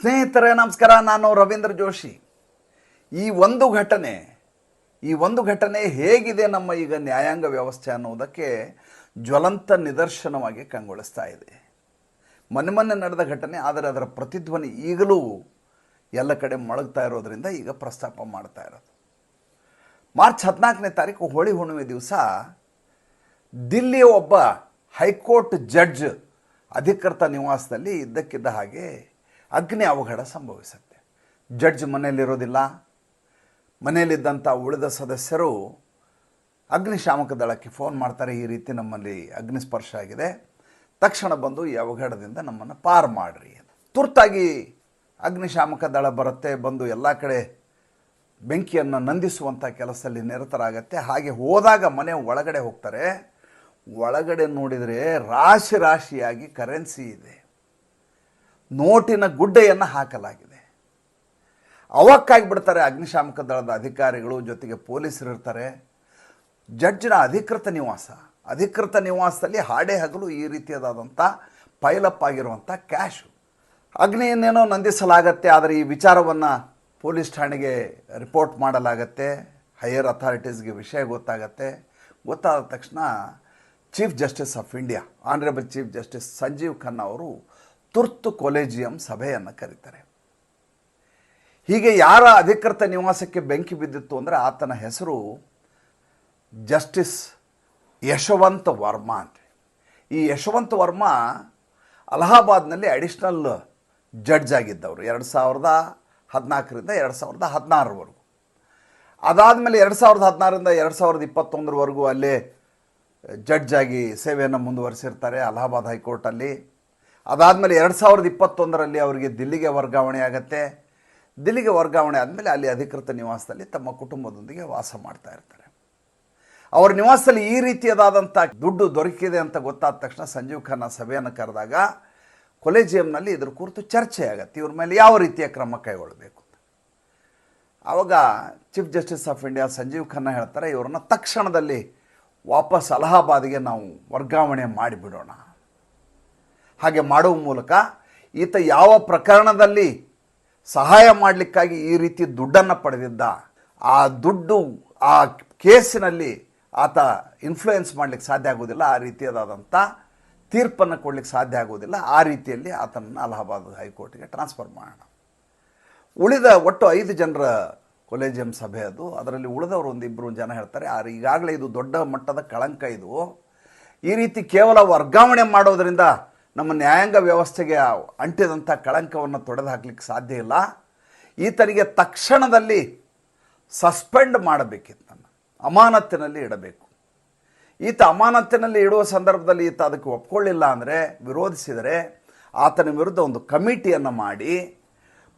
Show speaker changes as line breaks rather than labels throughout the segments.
ಸ್ನೇಹಿತರೆ, ನಮಸ್ಕಾರ. ನಾನು ರವೀಂದ್ರ ಜೋಶಿ. ಈ ಒಂದು ಘಟನೆ, ಈ ಒಂದು ಘಟನೆ ಹೇಗಿದೆ ನಮ್ಮ ಈಗ ನ್ಯಾಯಾಂಗ ವ್ಯವಸ್ಥೆ ಅನ್ನೋದಕ್ಕೆ ಜ್ವಲಂತ ನಿದರ್ಶನವಾಗಿ ಕಂಗೊಳಿಸ್ತಾ ಇದೆ. ಮೊನ್ನೆ ಮೊನ್ನೆ ನಡೆದ ಘಟನೆ, ಆದರೆ ಅದರ ಪ್ರತಿಧ್ವನಿ ಈಗಲೂ ಎಲ್ಲ ಕಡೆ ಮೊಳಗ್ತಾ ಇರೋದರಿಂದ ಈಗ ಪ್ರಸ್ತಾಪ ಮಾಡ್ತಾ ಇರೋದು. ಮಾರ್ಚ್ ಹದಿನಾಲ್ಕನೇ ತಾರೀಕು ಹೋಳಿ ಹುಣ್ಣಿಮೆ ದಿವಸ ದಿಲ್ಲಿಯ ಒಬ್ಬ ಹೈಕೋರ್ಟ್ ಜಡ್ಜ್ ಅಧಿಕೃತ ನಿವಾಸದಲ್ಲಿ ಇದ್ದಕ್ಕಿದ್ದ ಹಾಗೆ ಅಗ್ನಿ ಅವಘಡ ಸಂಭವಿಸುತ್ತೆ. ಜಡ್ಜ್ ಮನೆಯಲ್ಲಿರೋದಿಲ್ಲ. ಮನೆಯಲ್ಲಿದ್ದಂಥ ಉಳಿದ ಸದಸ್ಯರು ಅಗ್ನಿಶಾಮಕ ದಳಕ್ಕೆ ಫೋನ್ ಮಾಡ್ತಾರೆ, ಈ ರೀತಿ ನಮ್ಮಲ್ಲಿ ಅಗ್ನಿ ಸ್ಪರ್ಶ ಆಗಿದೆ. ತಕ್ಷಣ ಬಂದು ಈ ಅವಘಡದಿಂದ ನಮ್ಮನ್ನು ಪಾರು ಮಾಡಿರಿ ತುರ್ತಾಗಿ ಅಗ್ನಿಶಾಮಕ ದಳ ಬರುತ್ತೆ, ಬಂದು ಎಲ್ಲ ಕಡೆ ಬೆಂಕಿಯನ್ನು ನಂದಿಸುವಂಥ ಕೆಲಸದಲ್ಲಿ ನಿರತರಾಗತ್ತೆ. ಹಾಗೆ ಹೋದಾಗ ಮನೆ ಒಳಗಡೆ ಹೋಗ್ತಾರೆ. ಒಳಗಡೆ ನೋಡಿದರೆ ರಾಶಿ ರಾಶಿಯಾಗಿ ಕರೆನ್ಸಿ ಇದೆ. ನೋಟಿನ ಗುಡ್ಡೆಯನ್ನು ಹಾಕಲಾಗಿದೆ. ಅವಕ್ಕಾಗಿ ಬಿಡ್ತಾರೆ ಅಗ್ನಿಶಾಮಕ ದಳದ ಅಧಿಕಾರಿಗಳು, ಜೊತೆಗೆ ಪೊಲೀಸರು ಇರ್ತಾರೆ. ಜಡ್ಜಿನ ಅಧಿಕೃತ ನಿವಾಸ, ಅಧಿಕೃತ ನಿವಾಸದಲ್ಲಿ ಹಾಡೆ ಹಗಲು ಈ ರೀತಿಯಾದಂಥ ಪೈಲಪ್ ಆಗಿರುವಂಥ ಕ್ಯಾಶು ಅಗ್ನಿಯನ್ನೇನೋ ನಂದಿಸಲಾಗತ್ತೆ, ಆದರೆ ಈ ವಿಚಾರವನ್ನು ಪೊಲೀಸ್ ಠಾಣೆಗೆ ರಿಪೋರ್ಟ್ ಮಾಡಲಾಗತ್ತೆ. ಹೈಯರ್ ಅಥಾರಿಟೀಸ್ಗೆ ವಿಷಯ ಗೊತ್ತಾಗತ್ತೆ. ಗೊತ್ತಾದ ತಕ್ಷಣ chief justice of India honourable chief justice Sanjiv Khanna ಅವರು ತುರ್ತು ಕೊಲೆಜಿಯಂ ಸಭೆಯನ್ನು ಕರೀತಾರೆ. ಹೀಗೆ ಯಾರ ಅಧಿಕೃತ ನಿವಾಸಕ್ಕೆ ಬೆಂಕಿ ಬಿದ್ದಿತ್ತು ಅಂದರೆ ಆತನ ಹೆಸರು ಜಸ್ಟಿಸ್ ಯಶವಂತ ವರ್ಮಾ ಅಂತ. ಈ ಯಶವಂತ ವರ್ಮಾ ಅಲಹಾಬಾದ್ನಲ್ಲಿ ಅಡಿಷ್ನಲ್ ಜಡ್ಜ್ ಆಗಿದ್ದವರು ಎರಡು ಸಾವಿರದ ಹದಿನಾಲ್ಕರಿಂದ ಎರಡು ಸಾವಿರದ ಹದಿನಾರರವರೆಗೂ. ಅದಾದಮೇಲೆ ಎರಡು ಸಾವಿರದ ಹದಿನಾರರಿಂದ ಎರಡು ಸಾವಿರದ ಇಪ್ಪತ್ತೊಂದರವರೆಗೂ ಅಲ್ಲೇ ಜಡ್ಜ್ ಆಗಿ ಸೇವೆಯನ್ನು ಮುಂದುವರಿಸಿರ್ತಾರೆ ಅಲಹಾಬಾದ್ ಹೈಕೋರ್ಟಲ್ಲಿ. ಅದಾದಮೇಲೆ ಎರಡು ಸಾವಿರದ ಇಪ್ಪತ್ತೊಂದರಲ್ಲಿ ಅವರಿಗೆ ದಿಲ್ಲಿಗೆ ವರ್ಗಾವಣೆ ಆಗುತ್ತೆ. ದಿಲ್ಲಿಗೆ ವರ್ಗಾವಣೆ ಆದಮೇಲೆ ಅಲ್ಲಿ ಅಧಿಕೃತ ನಿವಾಸದಲ್ಲಿ ತಮ್ಮ ಕುಟುಂಬದೊಂದಿಗೆ ವಾಸ ಮಾಡ್ತಾ ಇರ್ತಾರೆ. ಅವರ ನಿವಾಸದಲ್ಲಿ ಈ ರೀತಿಯದಾದಂಥ ದುಡ್ಡು ದೊರಕಿದೆ ಅಂತ ಗೊತ್ತಾದ ತಕ್ಷಣ ಸಂಜೀವ್ ಖಾನ ಸಭೆಯನ್ನು ಕರೆದಾಗ ಕೊಲೆಜಿಯಂನಲ್ಲಿ ಇದ್ರ ಕುರಿತು ಚರ್ಚೆ ಆಗತ್ತೆ. ಇವ್ರ ಮೇಲೆ ಯಾವ ರೀತಿಯ ಕ್ರಮ ಕೈಗೊಳ್ಳಬೇಕು? ಆವಾಗ chief justice of India Sanjiv Khanna ಹೇಳ್ತಾರೆ, ಇವ್ರನ್ನ ತಕ್ಷಣದಲ್ಲಿ ವಾಪಸ್ ಅಲಹಾಬಾದ್ಗೆ ನಾವು ವರ್ಗಾವಣೆ ಮಾಡಿಬಿಡೋಣ. ಹಾಗೆ ಮಾಡುವ ಮೂಲಕ ಈತ ಯಾವ ಪ್ರಕರಣದಲ್ಲಿ ಸಹಾಯ ಮಾಡಲಿಕ್ಕಾಗಿ ಈ ರೀತಿ ದುಡ್ಡನ್ನು ಪಡೆದಿದ್ದ, ಆ ದುಡ್ಡು ಆ ಕೇಸಿನಲ್ಲಿ ಆತ ಇನ್ಫ್ಲೂಯೆನ್ಸ್ ಮಾಡಲಿಕ್ಕೆ ಸಾಧ್ಯ ಆಗೋದಿಲ್ಲ ಆ ರೀತಿಯಾದಂಥ ತೀರ್ಪನ್ನು ಕೊಡಲಿಕ್ಕೆ ಸಾಧ್ಯ ಆಗೋದಿಲ್ಲ ಆ ರೀತಿಯಲ್ಲಿ ಆತನನ್ನು ಅಲಹಾಬಾದ್ ಹೈಕೋರ್ಟ್ಗೆ ಟ್ರಾನ್ಸ್ಫರ್ ಮಾಡೋಣ. ಉಳಿದ ಒಟ್ಟು ಐದು ಜನರ ಕೊಲೆಜಿಯಂ ಸಭೆ ಅದು. ಅದರಲ್ಲಿ ಉಳಿದವರು ಒಂದಿಬ್ಬರು ಜನ ಹೇಳ್ತಾರೆ ಆದರೆ ಈಗಾಗಲೇ ಇದು ದೊಡ್ಡ ಮಟ್ಟದ ಕಳಂಕ ಇದು. ಈ ರೀತಿ ಕೇವಲ ವರ್ಗಾವಣೆ ಮಾಡೋದರಿಂದ ನಮ್ಮ ನ್ಯಾಯಾಂಗ ವ್ಯವಸ್ಥೆಗೆ ಅಂಟಿದಂಥ ಕಳಂಕವನ್ನು ತೊಡೆದು ಹಾಕ್ಲಿಕ್ಕೆ ಸಾಧ್ಯ ಇಲ್ಲ. ಈತನಿಗೆ ತಕ್ಷಣದಲ್ಲಿ ಸಸ್ಪೆಂಡ್ ಮಾಡಬೇಕಿತ್ತನ್ನು ಅಮಾನತ್ತಿನಲ್ಲಿ ಇಡಬೇಕು. ಈತ ಅಮಾನತ್ತಿನಲ್ಲಿ ಇಡುವ ಸಂದರ್ಭದಲ್ಲಿ ಈತ ಅದಕ್ಕೆ ಒಪ್ಕೊಳ್ಳಿಲ್ಲ ಅಂದರೆ, ವಿರೋಧಿಸಿದರೆ ಆತನ ವಿರುದ್ಧ ಒಂದು ಕಮಿಟಿಯನ್ನು ಮಾಡಿ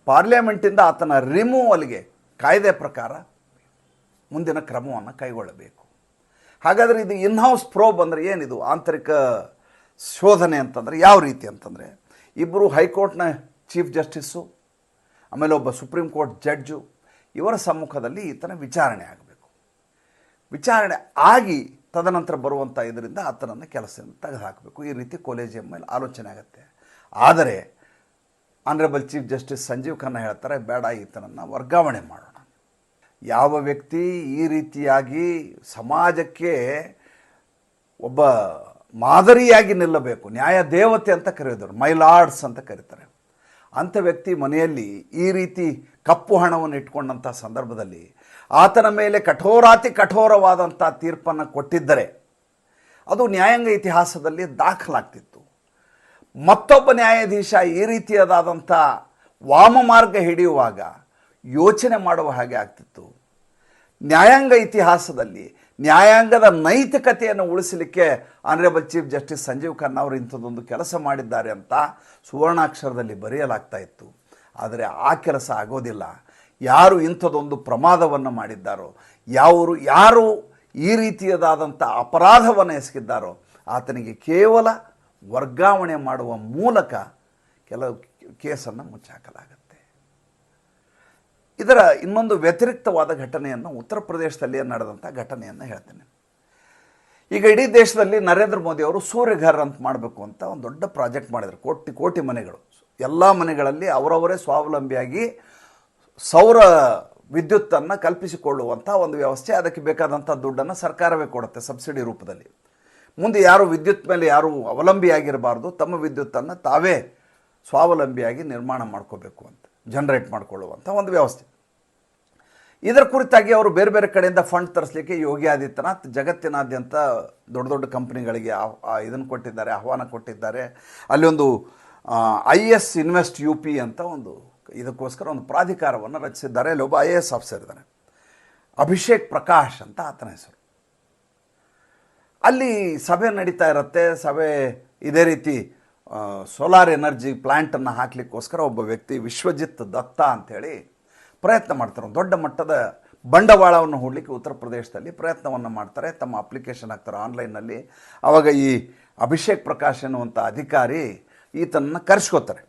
ಪಾರ್ಲಿಮೆಂಟಿಂದ ಆತನ ರಿಮೂವಲ್ಗೆ ಕಾಯ್ದೆ ಪ್ರಕಾರ ಮುಂದಿನ ಕ್ರಮವನ್ನು ಕೈಗೊಳ್ಳಬೇಕು. ಹಾಗಾದರೆ ಇದು ಇನ್ಹೌಸ್ ಪ್ರೋಬ್ ಅಂದರೆ ಏನಿದು? ಆಂತರಿಕ ಶೋಧನೆ ಅಂತಂದರೆ ಯಾವ ರೀತಿ ಅಂತಂದರೆ ಇಬ್ಬರು ಹೈಕೋರ್ಟ್ನ ಚೀಫ್ ಜಸ್ಟಿಸ್ಸು, ಆಮೇಲೆ ಒಬ್ಬ ಸುಪ್ರೀಂ ಕೋರ್ಟ್ ಜಡ್ಜು, ಇವರ ಸಮ್ಮುಖದಲ್ಲಿ ಈತನ ವಿಚಾರಣೆ ಆಗಬೇಕು. ವಿಚಾರಣೆ ಆಗಿ ತದನಂತರ ಬರುವಂಥ ಇದರಿಂದ ಆತನನ್ನು ಕೆಲಸದಿಂದ ತೆಗೆದುಹಾಕಬೇಕು. ಈ ರೀತಿ ಕೊಲೇಜಿಯಂ ಮೇಲೆ ಆಲೋಚನೆ ಆಗುತ್ತೆ. ಆದರೆ honourable chief justice Sanjiv Khanna ಹೇಳ್ತಾರೆ, ಬೇಡ, ಈತನನ್ನು ವರ್ಗಾವಣೆ ಮಾಡೋಣ. ಯಾವ ವ್ಯಕ್ತಿ ಈ ರೀತಿಯಾಗಿ ಸಮಾಜಕ್ಕೆ ಒಬ್ಬ ಮಾದರಿಯಾಗಿ ನಿಲ್ಲಬೇಕು. ನ್ಯಾಯ ದೇವತೆ ಅಂತ ಕರೆಯೋದು ಮೈಲಾರ್ಡ್ಸ್ ಅಂತ ಕರೀತಾರೆ. ಅಂಥ ವ್ಯಕ್ತಿ ಮನೆಯಲ್ಲಿ ಈ ರೀತಿ ಕಪ್ಪು ಹಣವನ್ನು ಇಟ್ಕೊಂಡಂಥ ಸಂದರ್ಭದಲ್ಲಿ ಆತನ ಮೇಲೆ ಕಠೋರಾತಿ ಕಠೋರವಾದಂಥ ತೀರ್ಪನ್ನು ಕೊಟ್ಟಿದ್ದರೆ ಅದು ನ್ಯಾಯಾಂಗ ಇತಿಹಾಸದಲ್ಲಿ ದಾಖಲಾಗ್ತಿತ್ತು. ಮತ್ತೊಬ್ಬ ನ್ಯಾಯಾಧೀಶ ಈ ರೀತಿಯಾದಂಥ ವಾಮ ಮಾರ್ಗ ಹಿಡಿಯುವಾಗ ಯೋಚನೆ ಮಾಡುವ ಹಾಗೆ ಆಗ್ತಿತ್ತು. ನ್ಯಾಯಾಂಗ ಇತಿಹಾಸದಲ್ಲಿ ನ್ಯಾಯಾಂಗದ ನೈತಿಕತೆಯನ್ನು ಉಳಿಸಲಿಕ್ಕೆ honourable chief justice Sanjiv Khanna ಅವರು ಇಂಥದ್ದೊಂದು ಕೆಲಸ ಮಾಡಿದ್ದಾರೆ ಅಂತ ಸುವರ್ಣಾಕ್ಷರದಲ್ಲಿ ಬರೆಯಲಾಗ್ತಾ ಇತ್ತು. ಆದರೆ ಆ ಕೆಲಸ ಆಗೋದಿಲ್ಲ. ಯಾರು ಇಂಥದ್ದೊಂದು ಪ್ರಮಾದವನ್ನು ಮಾಡಿದ್ದಾರೋ, ಯಾವರು, ಯಾರು ಈ ರೀತಿಯದಾದಂಥ ಅಪರಾಧವನ್ನು ಎಸಗಿದ್ದಾರೋ, ಆತನಿಗೆ ಕೇವಲ ವರ್ಗಾವಣೆ ಮಾಡುವ ಮೂಲಕ ಕೆಲವು ಕೇಸನ್ನು ಮುಚ್ಚಾಕಲಾಗುತ್ತೆ. ಇದರ ಇನ್ನೊಂದು ವ್ಯತಿರಿಕ್ತವಾದ ಘಟನೆಯನ್ನು ಉತ್ತರ ಪ್ರದೇಶದಲ್ಲಿ ನಡೆದಂಥ ಘಟನೆಯನ್ನು ಹೇಳ್ತೇನೆ. ಈಗ ಇಡೀ ದೇಶದಲ್ಲಿ ನರೇಂದ್ರ ಮೋದಿ ಅವರು ಸೂರ್ಯಘರ್ ಅಂತ ಮಾಡಬೇಕು ಅಂತ ಒಂದು ದೊಡ್ಡ ಪ್ರಾಜೆಕ್ಟ್ ಮಾಡಿದರು. ಕೋಟಿ ಕೋಟಿ ಮನೆಗಳು. ಎಲ್ಲ ಮನೆಗಳಲ್ಲಿ ಅವರವರೇ ಸ್ವಾವಲಂಬಿಯಾಗಿ ಸೌರ ವಿದ್ಯುತ್ತನ್ನು ಕಲ್ಪಿಸಿಕೊಳ್ಳುವಂಥ ಒಂದು ವ್ಯವಸ್ಥೆ, ಅದಕ್ಕೆ ಬೇಕಾದಂಥ ದುಡ್ಡನ್ನು ಸರ್ಕಾರವೇ ಕೊಡುತ್ತೆ ಸಬ್ಸಿಡಿ ರೂಪದಲ್ಲಿ. ಮುಂದೆ ಯಾರು ವಿದ್ಯುತ್ ಮೇಲೆ ಯಾರು ಅವಲಂಬಿಯಾಗಿರಬಾರ್ದು, ತಮ್ಮ ವಿದ್ಯುತ್ತನ್ನು ತಾವೇ ಸ್ವಾವಲಂಬಿಯಾಗಿ ನಿರ್ಮಾಣ ಮಾಡ್ಕೋಬೇಕು ಅಂತ. ಜನರೇಟ್ ಮಾಡಿಕೊಳ್ಳುವಂಥ ಒಂದು ವ್ಯವಸ್ಥೆ. ಇದರ ಕುರಿತಾಗಿ ಅವರು ಬೇರೆ ಬೇರೆ ಕಡೆಯಿಂದ ಫಂಡ್ ತರಿಸಲಿಕ್ಕೆ ಯೋಗಿ ಆದಿತ್ಯನಾಥ್ ಜಗತ್ತಿನಾದ್ಯಂತ ದೊಡ್ಡ ದೊಡ್ಡ ಕಂಪ್ನಿಗಳಿಗೆ ಇದನ್ನು ಕೊಟ್ಟಿದ್ದಾರೆ, ಆಹ್ವಾನ ಕೊಟ್ಟಿದ್ದಾರೆ. ಅಲ್ಲಿ ಒಂದು I S invest U P ಅಂತ ಒಂದು ಇದಕ್ಕೋಸ್ಕರ ಒಂದು ಪ್ರಾಧಿಕಾರವನ್ನು ರಚಿಸಿದ್ದಾರೆ. ಅಲ್ಲಿ ಒಬ್ಬ ಐ ಎ ಎಸ್ ಆಫೀಸರ್ ಇದ್ದಾನೆ ಅಭಿಷೇಕ್ ಪ್ರಕಾಶ್ ಅಂತ ಆತನ ಹೆಸರು. ಅಲ್ಲಿ ಸಭೆ ನಡೀತಾ ಇರುತ್ತೆ. ಸಭೆ ಇದೇ ರೀತಿ ಸೋಲಾರ್ ಎನರ್ಜಿ ಪ್ಲ್ಯಾಂಟನ್ನು ಹಾಕಲಿಕ್ಕೋಸ್ಕರ ಒಬ್ಬ ವ್ಯಕ್ತಿ ವಿಶ್ವಜಿತ್ ದತ್ತ ಅಂಥೇಳಿ ಪ್ರಯತ್ನ ಮಾಡ್ತಾರೆ. ದೊಡ್ಡ ಮಟ್ಟದ ಬಂಡವಾಳವನ್ನು ಹೂಡಲಿಕ್ಕೆ ಉತ್ತರ ಪ್ರದೇಶದಲ್ಲಿ ಪ್ರಯತ್ನವನ್ನು ಮಾಡ್ತಾರೆ. ತಮ್ಮ ಅಪ್ಲಿಕೇಶನ್ ಹಾಕ್ತಾರೆ ಆನ್ಲೈನ್ನಲ್ಲಿ ಆವಾಗ ಈ ಅಭಿಷೇಕ್ ಪ್ರಕಾಶ್ ಎನ್ನುವಂಥ ಅಧಿಕಾರಿ ಈತನನ್ನು ಕರೆಸ್ಕೋತಾರೆ.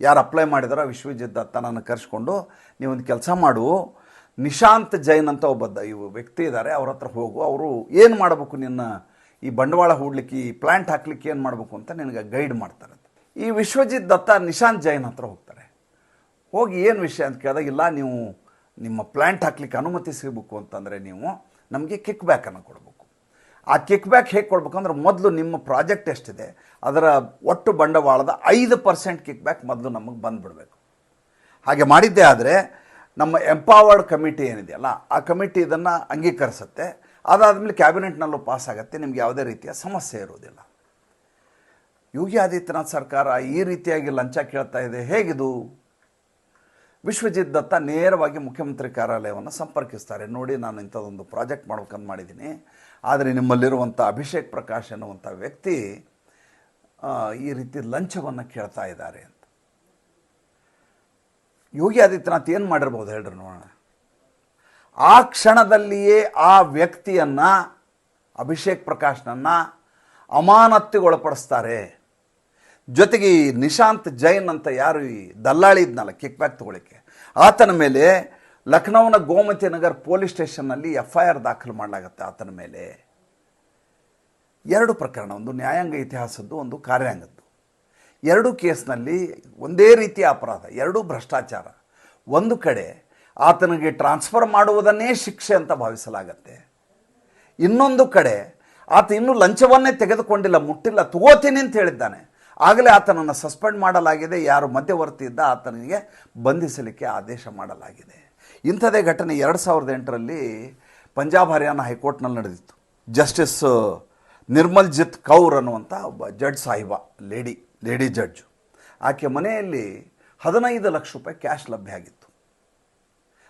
ಯಾರು ಅಪ್ಲೈ ಮಾಡಿದಾರೋ ವಿಶ್ವಜಿತ್ ದತ್ತನನ್ನು ಕರೆಸ್ಕೊಂಡು ನೀವೊಂದು ಕೆಲಸ ಮಾಡು. ನಿಶಾಂತ್ ಜೈನ್ ಅಂತ ಒಬ್ಬ ಇವು ವ್ಯಕ್ತಿ ಇದ್ದಾರೆ ಅವ್ರ ಹತ್ರ ಹೋಗು. ಅವರು ಏನು ಮಾಡಬೇಕು ನಿನ್ನ ಈ ಬಂಡವಾಳ ಹೂಡ್ಲಿಕ್ಕೆ, ಈ ಪ್ಲ್ಯಾಂಟ್ ಹಾಕ್ಲಿಕ್ಕೆ ಏನು ಮಾಡಬೇಕು ಅಂತ ನಿನಗೆ ಗೈಡ್ ಮಾಡ್ತಾರೆ ಈ ವಿಶ್ವಜಿತ್ ದತ್ತ ನಿಶಾಂತ್ ಜೈನ್ ಹತ್ರ ಹೋಗ್ತಾರೆ. ಹೋಗಿ ಏನು ವಿಷಯ ಅಂತ ಕೇಳಿದಾಗ, ಇಲ್ಲ, ನೀವು ನಿಮ್ಮ ಪ್ಲ್ಯಾಂಟ್ ಹಾಕ್ಲಿಕ್ಕೆ ಅನುಮತಿ ಸಿಗಬೇಕು ಅಂತಂದರೆ ನೀವು ನಮಗೆ ಕಿಕ್ ಬ್ಯಾಕನ್ನು ಕೊಡಬೇಕು. ಆ ಕಿಕ್ ಬ್ಯಾಕ್ ಹೇಗೆ ಕೊಡ್ಬೇಕಂದ್ರೆ ಮೊದಲು ನಿಮ್ಮ ಪ್ರಾಜೆಕ್ಟ್ ಎಷ್ಟಿದೆ, ಅದರ ಒಟ್ಟು ಬಂಡವಾಳದ ಐದು ಪರ್ಸೆಂಟ್ ಕಿಕ್ ಬ್ಯಾಕ್ ಮೊದಲು ನಮಗೆ ಬಂದುಬಿಡಬೇಕು. ಹಾಗೆ ಮಾಡಿದ್ದೇ ಆದರೆ, ನಮ್ಮ ಎಂಪಾವರ್ಡ್ ಕಮಿಟಿ ಏನಿದೆಯಲ್ಲ, ಆ ಕಮಿಟಿ ಇದನ್ನು ಅಂಗೀಕರಿಸುತ್ತೆ. ಅದಾದಮೇಲೆ ಕ್ಯಾಬಿನೆಟ್ನಲ್ಲೂ ಪಾಸ್ ಆಗುತ್ತೆ ನಿಮ್ಗೆ ಯಾವುದೇ ರೀತಿಯ ಸಮಸ್ಯೆ ಇರೋದಿಲ್ಲ ಯೋಗಿ ಆದಿತ್ಯನಾಥ್ ಸರ್ಕಾರ ಈ ರೀತಿಯಾಗಿ ಲಂಚ ಕೇಳ್ತಾ ಇದೆ, ಹೇಗಿದು? ವಿಶ್ವಜಿತ್ ದತ್ತ ನೇರವಾಗಿ ಮುಖ್ಯಮಂತ್ರಿ ಕಾರ್ಯಾಲಯವನ್ನು ಸಂಪರ್ಕಿಸ್ತಾರೆ. ನೋಡಿ, ನಾನು ಇಂಥದ್ದೊಂದು ಪ್ರಾಜೆಕ್ಟ್ ಮಾಡ್ಬೇಕಂತ ಮಾಡಿದ್ದೀನಿ. ಆದರೆ ನಿಮ್ಮಲ್ಲಿರುವಂಥ ಅಭಿಷೇಕ್ ಪ್ರಕಾಶ್ ಎನ್ನುವಂಥ ವ್ಯಕ್ತಿ ಈ ರೀತಿ ಲಂಚವನ್ನು ಕೇಳ್ತಾ ಇದ್ದಾರೆ ಅಂತ. ಯೋಗಿ ಆದಿತ್ಯನಾಥ್ ಏನು ಮಾಡಿರ್ಬೋದು ಹೇಳ್ರಿ ನೋಡೋಣ. ಆ ಕ್ಷಣದಲ್ಲಿಯೇ ಆ ವ್ಯಕ್ತಿಯನ್ನು, ಅಭಿಷೇಕ್ ಪ್ರಕಾಶ್ನನ್ನು ಅಮಾನತ್ತಿಗೊಳಪಡಿಸ್ತಾರೆ. ಜೊತೆಗೆ ಈ ನಿಶಾಂತ್ ಜೈನ್ ಅಂತ ಯಾರು ಈ ದಲ್ಲಾಳಿ ಇದ್ನಲ್ಲ, ಕಿಕ್ ಬ್ಯಾಕ್ ತಗೊಳ್ಳಿಕ್ಕೆ, ಆತನ ಮೇಲೆ ಲಖನೌನ ಗೋಮತಿ ನಗರ್ ಪೊಲೀಸ್ ಸ್ಟೇಷನ್ನಲ್ಲಿ ಎಫ್ ಐ ಆರ್ ದಾಖಲು ಮಾಡಲಾಗತ್ತೆ ಆತನ ಮೇಲೆ. ಎರಡು ಪ್ರಕರಣ, ಒಂದು ನ್ಯಾಯಾಂಗ ಇತಿಹಾಸದ್ದು, ಒಂದು ಕಾರ್ಯಾಂಗದ್ದು. ಎರಡೂ ಕೇಸ್ನಲ್ಲಿ ಒಂದೇ ರೀತಿಯ ಅಪರಾಧ, ಎರಡೂ ಭ್ರಷ್ಟಾಚಾರ. ಒಂದು ಕಡೆ ಆತನಿಗೆ ಟ್ರಾನ್ಸ್ಫರ್ ಮಾಡುವುದನ್ನೇ ಶಿಕ್ಷೆ ಅಂತ ಭಾವಿಸಲಾಗತ್ತೆ. ಇನ್ನೊಂದು ಕಡೆ, ಆತ ಇನ್ನೂ ಲಂಚವನ್ನೇ ತೆಗೆದುಕೊಂಡಿಲ್ಲ, ಮುಟ್ಟಿಲ್ಲ, ತಗೋತೀನಿ ಅಂತ ಹೇಳಿದ್ದಾನೆ. ಆಗಲೇ ಆತನನ್ನು ಸಸ್ಪೆಂಡ್ ಮಾಡಲಾಗಿದೆ, ಯಾರು ಮಧ್ಯವರ್ತಿ ಇದ್ದ ಆತನಿಗೆ ಬಂಧಿಸಲಿಕ್ಕೆ ಆದೇಶ ಮಾಡಲಾಗಿದೆ. ಇಂಥದೇ ಘಟನೆ ಎರಡು ಸಾವಿರದ ಎಂಟರಲ್ಲಿ ಪಂಜಾಬ್, ಹರಿಯಾಣ ಹೈಕೋರ್ಟ್ನಲ್ಲಿ ನಡೆದಿತ್ತು. ಜಸ್ಟಿಸ್ ನಿರ್ಮಲ್ಜಿತ್ ಕೌರ್ ಅನ್ನುವಂಥ ಒಬ್ಬ ಜಡ್ಜ್ ಸಾಹಿಬ, ಲೇಡಿ ಲೇಡಿ ಜಡ್ಜು. ಆಕೆ ಮನೆಯಲ್ಲಿ ಹದಿನೈದು ಲಕ್ಷ ರೂಪಾಯಿ ಕ್ಯಾಶ್ ಲಭ್ಯ ಆಗಿತ್ತು.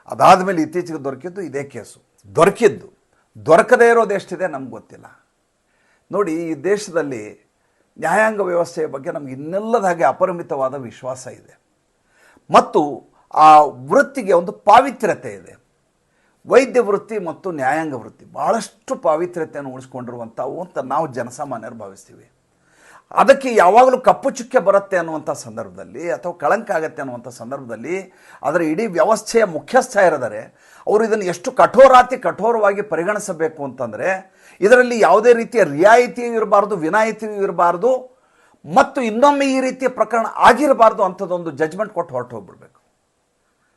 ಅದಾದ ಮೇಲೆ ಇತ್ತೀಚೆಗೆ ದೊರಕಿದ್ದು ಇದೇ ಕೇಸು. ದೊರಕಿದ್ದು. ದೊರಕದೇ ಇರೋದು ಎಷ್ಟಿದೆ ನಮ್ಗೆ ಗೊತ್ತಿಲ್ಲ. ನೋಡಿ, ಈ ದೇಶದಲ್ಲಿ ನ್ಯಾಯಾಂಗ ವ್ಯವಸ್ಥೆಯ ಬಗ್ಗೆ ನಮ್ಗೆ ಇನ್ನೆಲ್ಲದ ಹಾಗೆ ಅಪರಿಮಿತವಾದ ವಿಶ್ವಾಸ ಇದೆ. ಮತ್ತು ಆ ವೃತ್ತಿಗೆ ಒಂದು ಪಾವಿತ್ರ್ಯತೆ ಇದೆ. ವೈದ್ಯ ವೃತ್ತಿ ಮತ್ತು ನ್ಯಾಯಾಂಗ ವೃತ್ತಿ. ಭಾಳಷ್ಟು ಪಾವಿತ್ರ್ಯತೆಯನ್ನು ಉಳಿಸ್ಕೊಂಡಿರುವಂಥವು ಅಂತ ನಾವು ಜನಸಾಮಾನ್ಯರು ಭಾವಿಸ್ತೀವಿ. ಅದಕ್ಕೆ ಯಾವಾಗಲೂ ಕಪ್ಪು ಚುಕ್ಕೆ ಬರುತ್ತೆ ಅನ್ನುವಂಥ ಸಂದರ್ಭದಲ್ಲಿ ಅಥವಾ ಕಳಂಕ ಆಗುತ್ತೆ ಅನ್ನುವಂಥ ಸಂದರ್ಭದಲ್ಲಿ ಅದರ ಇಡೀ ವ್ಯವಸ್ಥೆಯ ಮುಖ್ಯಸ್ಥ ಇರದರೆ ಅವರು ಇದನ್ನು ಎಷ್ಟು ಕಠೋರಾತಿ ಕಠೋರವಾಗಿ ಪರಿಗಣಿಸಬೇಕು ಅಂತಂದರೆ ಇದರಲ್ಲಿ ಯಾವುದೇ ರೀತಿಯ ರಿಯಾಯಿತಿಯೂ ಇರಬಾರ್ದು, ವಿನಾಯಿತಿಯೂ ಇರಬಾರ್ದು ಮತ್ತು ಇನ್ನೊಮ್ಮೆ ಈ ರೀತಿಯ ಪ್ರಕರಣ ಆಗಿರಬಾರ್ದು ಅಂಥದ್ದೊಂದು ಜಜ್ಮೆಂಟ್ ಕೊಟ್ಟು ಹೊರಟು ಹೋಗ್ಬಿಡ್ಬೇಕು.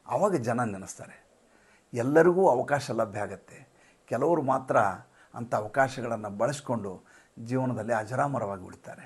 ಆವಾಗ ಜನ ನೆನೆಸ್ತಾರೆ. ಎಲ್ಲರಿಗೂ ಅವಕಾಶ ಲಭ್ಯ ಆಗತ್ತೆ. ಕೆಲವರು ಮಾತ್ರ ಅಂಥ ಅವಕಾಶಗಳನ್ನು ಬಳಸ್ಕೊಂಡು ಜೀವನದಲ್ಲಿ ಅಜರಾಮರವಾಗಿ ಉಳಿತಾರೆ.